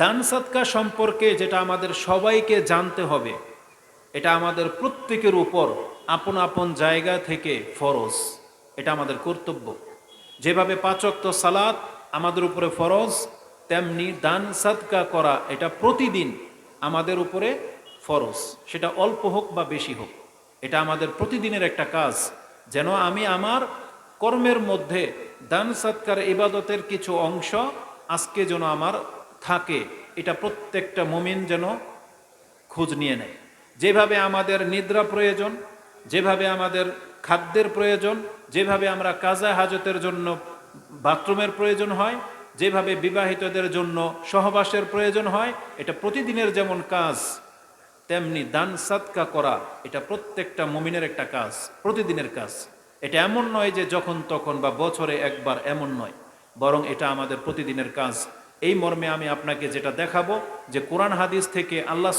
দান সৎকা সম্পর্কে যেটা আমাদের সবাইকে জানতে হবে, এটা আমাদের প্রত্যেকের উপর আপন আপন জায়গা থেকে ফরজ, এটা আমাদের কর্তব্য। যেভাবে পাচক্ত সালাত আমাদের উপরে ফরজ, তেমনি দান সৎকা করা এটা প্রতিদিন আমাদের উপরে ফরজ, সেটা অল্প হোক বা বেশি হোক। এটা আমাদের প্রতিদিনের একটা কাজ। যেন আমি আমার কর্মের মধ্যে দান সৎকার ইবাদতের কিছু অংশ আজকে যেন আমার থাকে, এটা প্রত্যেকটা মুমিন যেন খোঁজ নিয়ে নেয়। যেভাবে আমাদের নিদ্রা প্রয়োজন, যেভাবে আমাদের খাদ্যের প্রয়োজন, যেভাবে আমরা কাজা হাজতের জন্য বাথরুমের প্রয়োজন হয়, যেভাবে বিবাহিতদের জন্য সহবাসের প্রয়োজন হয়, এটা প্রতিদিনের যেমন কাজ, তেমনি দান সাদকা করা, এটা প্রত্যেকটা মুমিনের একটা কাজ, প্রতিদিনের কাজ। এটা এমন নয় যে যখন তখন বা বছরে একবার এমন নয়, বরং এটা আমাদের প্রতিদিনের কাজ। এই মর্মে আমি আপনাকে যেটা দেখাবো, যে কোরআন হাদিস থেকে আল্লাহ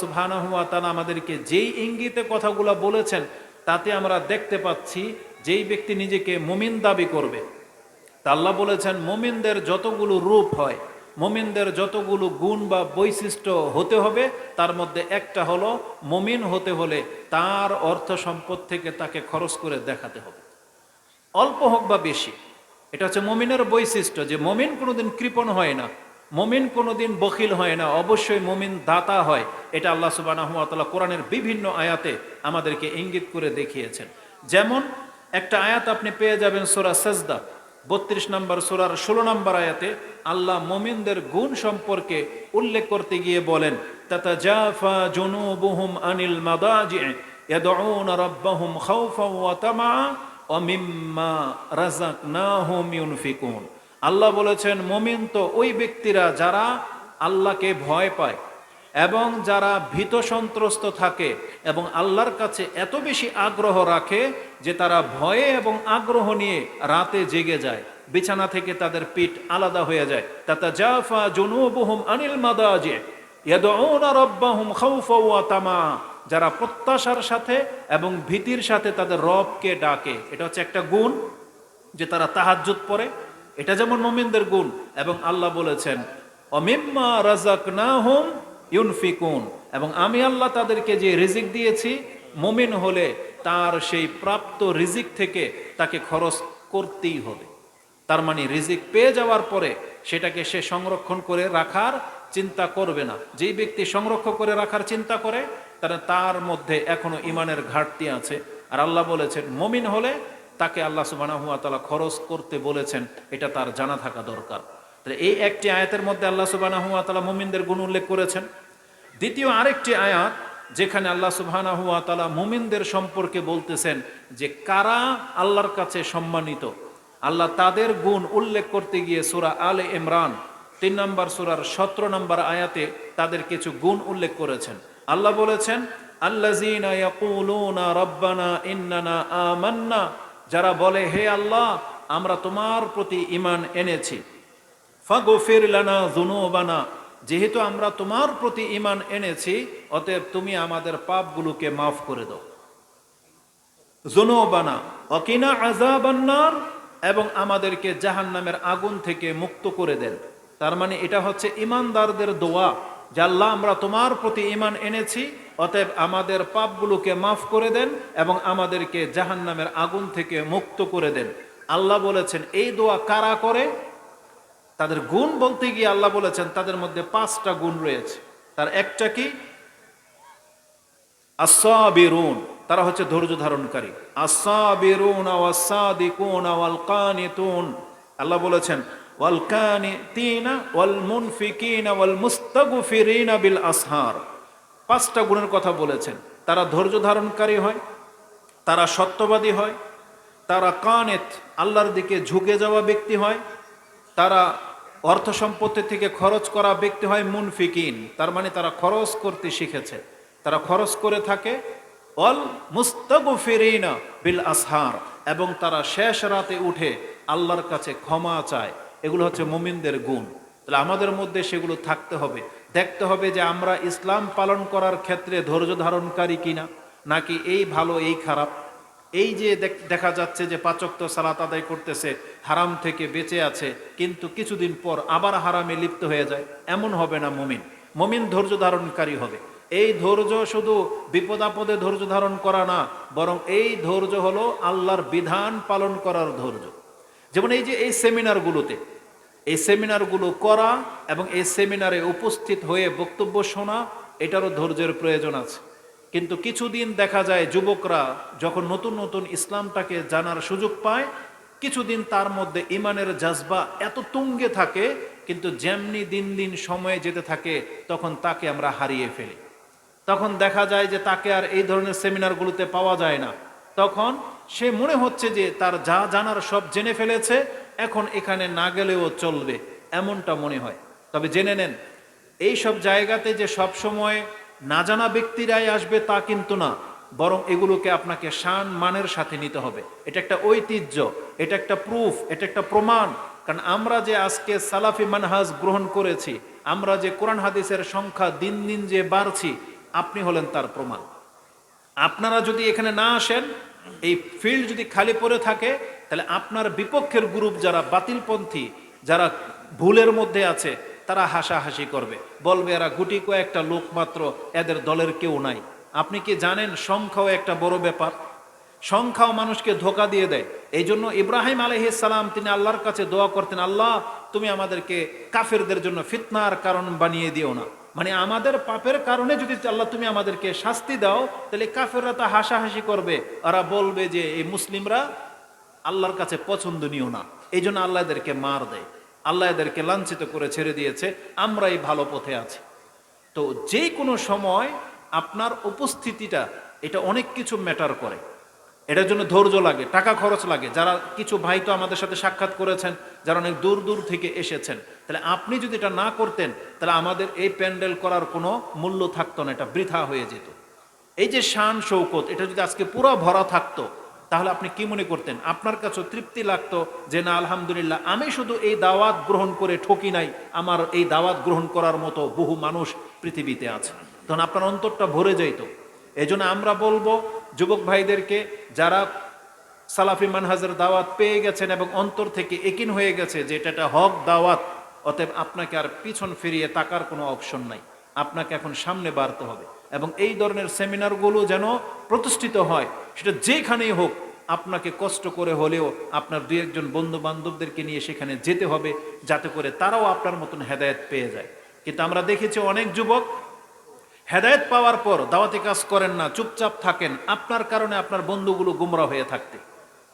ওয়া আমাদেরকে যেই ইঙ্গিতে কথাগুলো বলেছেন, তাতে আমরা দেখতে পাচ্ছি যেই ব্যক্তি নিজেকে মুমিন দাবি করবে। তা আল্লাহ বলেছেন, মুমিনদের যতগুলো রূপ হয়, মুমিনদের যতগুলো গুণ বা বৈশিষ্ট্য হতে হবে, তার মধ্যে একটা হলো মুমিন হতে হলে তার অর্থ সম্পদ থেকে তাকে খরচ করে দেখাতে হবে। অল্প হোক বা বেশি, এটা হচ্ছে মমিনের বৈশিষ্ট্য, যে মমিন কোনোদিন কৃপণ হয় না। মমিন কোনোদিন বখিল হয় না, অবশ্যই মমিন দাতা হয়। এটা আল্লাহ সুবাহ কোরআনের বিভিন্ন আয়াতে আমাদেরকে ইঙ্গিত করে দেখিয়েছেন। যেমন একটা আয়াত আপনি পেয়ে যাবেন সোরা সাজদা, বত্রিশ নম্বর সোরার ষোলো নম্বর আয়াতে আল্লাহ মমিনদের গুণ সম্পর্কে উল্লেখ করতে গিয়ে বলেন তাতা জাফা জুনুবুহুম আনিল মাদাজি আল্লাহ বলেছেন, মমিন তো ওই ব্যক্তিরা যারা আল্লাহকে ভয় পায় এবং যারা ভীত সন্ত্রস্ত থাকে এবং আল্লাহর কাছে এত বেশি আগ্রহ রাখে যে তারা ভয়ে এবং আগ্রহ নিয়ে রাতে জেগে যায়। বিছানা থেকে তাদের পিঠ আলাদা হয়ে যায়। তাতা জাফা জুনুবুহুম আনিল মাদাজে, ইয়াদউনা যারা প্রত্যাশার সাথে এবং ভীতির সাথে তাদের রবকে ডাকে। এটা হচ্ছে একটা গুণ যে তারা তাহাজ্জুদ পড়ে এটা যেমন মমিনদের গুণ, এবং আল্লাহ বলেছেন, অমিম্মা রাজাক না হোম ইউনফিকুন। এবং আমি আল্লাহ তাদেরকে যে রিজিক দিয়েছি, মমিন হলে তার সেই প্রাপ্ত রিজিক থেকে তাকে খরচ করতেই হবে। তার মানে রিজিক পেয়ে যাওয়ার পরে সেটাকে সে সংরক্ষণ করে রাখার চিন্তা করবে না। যেই ব্যক্তি সংরক্ষণ করে রাখার চিন্তা করে, তারা তার মধ্যে এখনও ইমানের ঘাটতি আছে। আর আল্লাহ বলেছেন, মমিন হলে তাকে আল্লাহ সুবাহ তালা খরচ করতে বলেছেন, এটা তার জানা থাকা দরকার। এই একটি আয়াতের মধ্যে আল্লাহ সুবাহ তালা মুমিনদের গুণ উল্লেখ করেছেন। দ্বিতীয় আরেকটি আয়াত, যেখানে আল্লাহ তালা মুমিনদের সম্পর্কে বলতেছেন যে কারা আল্লাহর কাছে সম্মানিত। আল্লাহ তাদের গুণ উল্লেখ করতে গিয়ে সুরা আলে ইমরান, তিন নম্বর সুরার সতেরো নম্বর আয়াতে তাদের কিছু গুণ উল্লেখ করেছেন। আল্লাহ বলেছেন, আল্লাযীনা যারা বলে, হে আল্লাহ, আমরা তোমার প্রতি ঈমান এনেছি। ফাগফির লানা যুনুবানা, যেহেতু আমরা তোমার প্রতি ঈমান এনেছি, অতএব তুমি আমাদের পাপগুলোকে মাফ করে দাও। যুনুবানা, অকিনা আযাবান্নার, এবং আমাদেরকে জাহান্নামের আগুন থেকে মুক্ত করে দেন। তার মানে এটা হচ্ছে ইমানদারদের দোয়া, যে আল্লাহ, আমরা তোমার প্রতি ইমান এনেছি অতএব আমাদের পাপগুলোকে মাফ করে দেন এবং আমাদেরকে জাহান্নামের আগুন থেকে মুক্ত করে দেন। আল্লাহ বলেছেন, এই দোয়া কারা করে? তাদের গুণ বলতে গিয়ে আল্লাহ বলেছেন, তাদের মধ্যে পাঁচটা গুণ রয়েছে। তার একটা কি? তারা হচ্ছে ধৈর্য ধারণকারী। আল্লাহ বলেছেন ওয়াল কানিতিনা ওয়াল মুনফিকিনা ওয়াল মুস্তাগফিরিনা বিল আসহার পাঁচটা গুণের কথা বলেছেন। তারা ধৈর্য ধারণকারী হয়, তারা সত্যবাদী হয়, তারা কানেত আল্লাহর দিকে ঝুঁকে যাওয়া ব্যক্তি হয়, তারা অর্থ সম্পত্তি থেকে খরচ করা ব্যক্তি হয় মুনফিকিন। তার মানে তারা খরচ করতে শিখেছে। তারা খরচ করে থাকে, অল মুস্তগফিরিনা বিল আসহার, এবং তারা শেষ রাতে উঠে আল্লাহর কাছে ক্ষমা চায়। এগুলো হচ্ছে মুমিনদের গুণ। তাহলে আমাদের মধ্যে সেগুলো থাকতে হবে। দেখতে হবে যে আমরা ইসলাম পালন করার ক্ষেত্রে ধৈর্য ধারণকারী কিনা, নাকি এই ভালো, এই খারাপ। এই যে দেখ- যাচ্ছে যে পাচক্ত সালাত আদায় করতেছে, হারাম থেকে বেঁচে আছে, কিন্তু কিছুদিন পর আবার হারামে লিপ্ত হয়ে যায়। এমন হবে না মমিন। মমিন ধৈর্য ধারণকারী হবে। এই ধৈর্য শুধু বিপদ আপদে ধৈর্য ধারণ করা না, বরং এই ধৈর্য হলো আল্লাহর বিধান পালন করার ধৈর্য। যেমন এই যে এই সেমিনারগুলোতে এই সেমিনারগুলো করা এবং এই সেমিনারে উপস্থিত হয়ে বক্তব্য শোনা, এটারও ধৈর্যের প্রয়োজন আছে। কিন্তু কিছুদিন দেখা যায় যুবকরা যখন নতুন নতুন ইসলামটাকে জানার সুযোগ পায়, কিছুদিন তার মধ্যে ইমানের জাজবা এত তুঙ্গে থাকে, কিন্তু যেমনি দিন দিন সময়ে যেতে থাকে, তখন তাকে আমরা হারিয়ে ফেলি। তখন দেখা যায় যে তাকে আর এই ধরনের সেমিনারগুলোতে পাওয়া যায় না। তখন সে মনে হচ্ছে যে তার যা জানার সব জেনে ফেলেছে এখন এখানে না গেলেও চলবে, এমনটা মনে হয়। তবে জেনে নেন, এই সব জায়গাতে যে সব সময় না জানা ব্যক্তিরাই আসবে তা কিন্তু না, বরং এগুলোকে আপনাকে শান মানের সাথে নিতে হবে। এটা একটা ঐতিহ্য, এটা একটা প্রুফ এটা একটা প্রমাণ। কারণ আমরা যে আজকে সালাফি মানহাজ গ্রহণ করেছি, আমরা যে কোরআন হাদিসের সংখ্যা দিন দিন যে বাড়ছি, আপনি হলেন তার প্রমাণ। আপনারা যদি এখানে না আসেন এই ফিল্ড যদি খালি পড়ে থাকে, তাহলে আপনার বিপক্ষের গ্রুপ যারা বাতিলপন্থী, যারা ভুলের মধ্যে আছে, তারা হাসাহাসি করবে। বলবে, এরা গুটি কয়েকটা লোক মাত্র, এদের দলের কেউ নাই। আপনি কি জানেন, সংখ্যাও একটা বড় ব্যাপার? সংখ্যাও মানুষকে ধোকা দিয়ে দেয়। এই জন্য ইব্রাহিম সালাম, তিনি আল্লাহর কাছে দোয়া করতেন, আল্লাহ, তুমি আমাদেরকে কাফেরদের জন্য ফিতনার কারণ বানিয়ে দিও না। মানে আমাদের পাপের কারণে যদি আল্লাহ তুমি আমাদেরকে শাস্তি দাও, তাহলে কাফেররা তা হাসাহাসি করবে। ওরা বলবে যে, এই মুসলিমরা আল্লাহর কাছে পছন্দনীয় না। এই জন্য আল্লাহ এদেরকে মার দেয়। আল্লাহ এদেরকে লাঞ্ছিত করে ছেড়ে দিয়েছে। আমরা এই ভালো পথে আছি। তো যে কোনো সময় আপনার উপস্থিতিটা, এটা অনেক কিছু ম্যাটার করে। এটার জন্য ধৈর্য লাগে, টাকা খরচ লাগে। যারা কিছু ভাই তো আমাদের সাথে সাক্ষাৎ করেছেন, যারা অনেক দূর দূর থেকে এসেছেন তাহলে আপনি যদি এটা না করতেন, তাহলে আমাদের এই প্যান্ডেল করার কোনো মূল্য থাকতো না, এটা বৃথা হয়ে যেত। এই যে শান শৌকত, এটা যদি আজকে পুরো ভরা থাকতো, তাহলে আপনি কি মনে করতেন? আপনার কাছে তৃপ্তি লাগতো যে, না, আলহামদুলিল্লাহ, আমি শুধু এই দাওয়াত গ্রহণ করে ঠকি নাই, আমার এই দাওয়াত গ্রহণ করার মতো বহু মানুষ পৃথিবীতে আছে। তখন আপনার অন্তরটা ভরে যাইতো। এই জন্য আমরা বলব, যুবক ভাইদেরকে, যারা সালাফি মানহাজের দাওয়াত পেয়ে গেছেন এবং অন্তর থেকে একিন হয়ে গেছে যে, এটা একটা হক দাওয়াত অতএব আপনাকে আর পিছন ফিরিয়ে তাকার কোনো অপশন নাই। আপনাকে এখন সামনে বাড়তে হবে। এবং এই ধরনের সেমিনারগুলো যেন প্রতিষ্ঠিত হয়, সেটা যেখানেই হোক, আপনাকে কষ্ট করে হলেও আপনার দুই একজন বন্ধু বান্ধবদেরকে নিয়ে সেখানে যেতে হবে, যাতে করে তারাও আপনার মতন হেদায়েত পেয়ে যায়। কিন্তু আমরা দেখেছি অনেক যুবক হেদায়েত পাওয়ার পর দাওয়াতি কাজ করেন না, চুপচাপ থাকেন, আপনার কারণে আপনার বন্ধুগুলো গুমরা হয়ে থাকতে।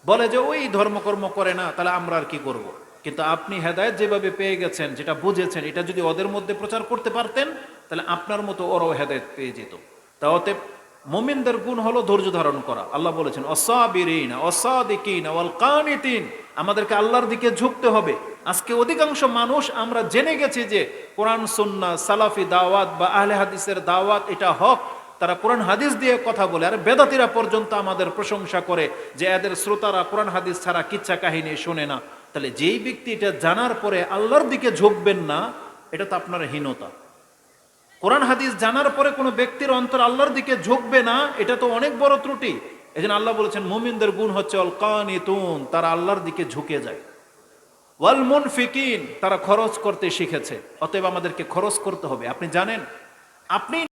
বলে যে, ওই ধর্মকর্ম করে না, তাহলে আমরা আর কি করব। কিন্তু আপনি হেদায়েত যেভাবে পেয়ে গেছেন, যেটা বুঝেছেন, এটা যদি ওদের মধ্যে প্রচার করতে পারতেন, তাহলে আপনার মতো ওরাও হেদায়েত পেয়ে যেত। তা অতএব মোমিনদের গুণ হলো ধৈর্য ধারণ করা। আল্লাহ বলেছেন, অসাবিরিন, অসাদিকিন কানিতিন। আমাদেরকে আল্লাহর দিকে ঝুঁকতে হবে। আজকে অধিকাংশ মানুষ আমরা জেনে গেছি যে কোরআন সুন্না সালাফি দাওয়াত বা আহলে হাদিসের দাওয়াত এটা হক। তারা কোরআন, হাদিস দিয়ে কথা বলে, আর বেদাতিরা পর্যন্ত আমাদের প্রশংসা করে যে এদের শ্রোতারা কোরআন, হাদিস ছাড়া কিচ্ছা কাহিনী শোনে না। তাহলে যেই ব্যক্তি এটা জানার পরে আল্লাহর দিকে ঝুঁকবেন না, এটা তো আপনার হীনতা। কোরআন হাদিস জানার পরে কোনো ব্যক্তির অন্তর আল্লাহর দিকে ঝুঁকবে না, এটা তো অনেক বড় ত্রুটি। এই জন্য আল্লাহ বলেছেন, মুমিনদের গুণ হচ্ছে অল কানিতুন তারা আল্লাহর দিকে ঝুঁকে যায়। ওয়াল মুনফিকিন তারা খরচ করতে শিখেছে, অতএব আমাদেরকে খরচ করতে হবে। আপনি জানেন, আপনি